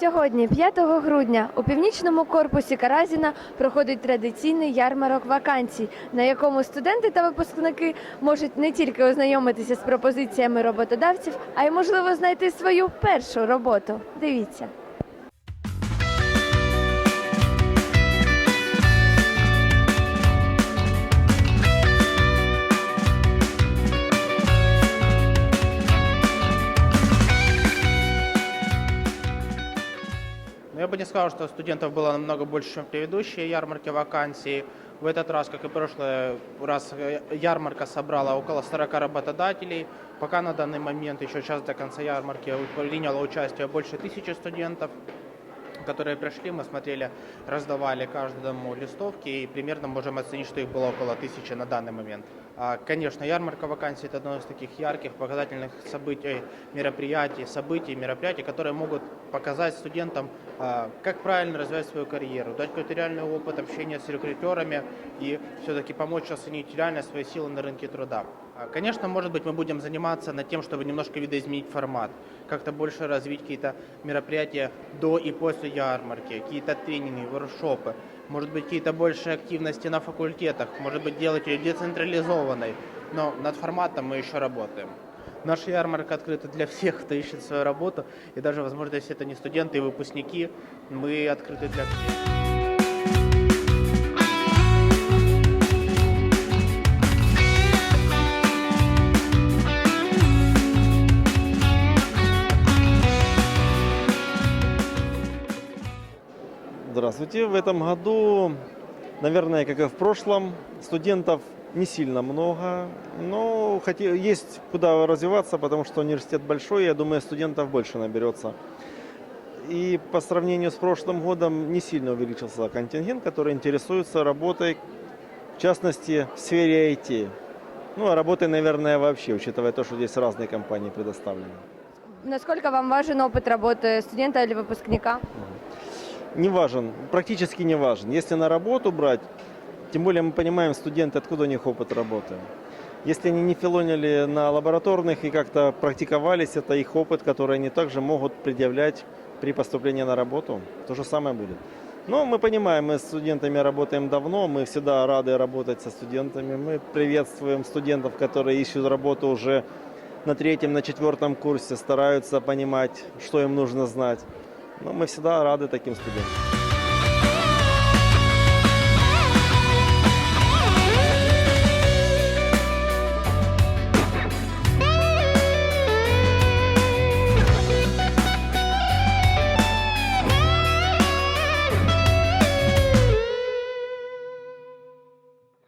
Сьогодні, 5 грудня, у північному корпусі Каразіна проходить традиційний ярмарок вакансій, на якому студенти та випускники можуть не тільки ознайомитися з пропозиціями роботодавців, а й можливо знайти свою першу роботу. Дивіться. Но я бы не сказал, что студентов было намного больше, чем в предыдущие ярмарки вакансий. В этот раз, как и прошлый раз, э, ярмарка собрала около 40 работодателей. Пока на данный момент, еще час до конца ярмарки, приняло участие больше тысячи студентов которые пришли, мы смотрели, раздавали каждому листовки и примерно можем оценить, что их было около тысячи на данный момент. А, Конечно, ярмарка вакансий – это одно из таких ярких, показательных событий, мероприятий, событий, мероприятий, которые могут показать студентам, а, как правильно развивать свою карьеру, дать какой-то реальный опыт общения с рекрутерами и все-таки помочь оценить реально свои силы на рынке труда. А, Конечно, может быть, мы будем заниматься над тем, чтобы немножко видоизменить формат, как-то больше развить какие-то мероприятия до и после ярмарки, какие-то тренинги, воркшопы, может быть, какие-то больше активности на факультетах, может быть, делать ее децентрализованной, но над форматом мы еще работаем. Наша ярмарка открыта для всех, кто ищет свою работу, и даже, возможно, если это не студенты и выпускники, мы открыты для всех. Здравствуйте. В этом году, наверное, как и в прошлом, студентов не сильно много, но есть куда развиваться, потому что университет большой, я думаю, студентов больше наберется. И по сравнению с прошлым годом не сильно увеличился контингент, который интересуется работой, в частности, в сфере IT. Ну, а работой, наверное, вообще, учитывая то, что здесь разные компании предоставлены. Насколько вам важен опыт работы студента или выпускника? Не важен, практически не важен. Если на работу брать, тем более мы понимаем, студенты, откуда у них опыт работы. Если они не филонили на лабораторных и как-то практиковались, это их опыт, который они также могут предъявлять при поступлении на работу. То же самое будет. Но мы понимаем, мы с студентами работаем давно, мы всегда рады работать со студентами. Мы приветствуем студентов, которые ищут работу уже на третьем, на четвертом курсе, стараются понимать, что им нужно знать. Но мы всегда рады таким студентам.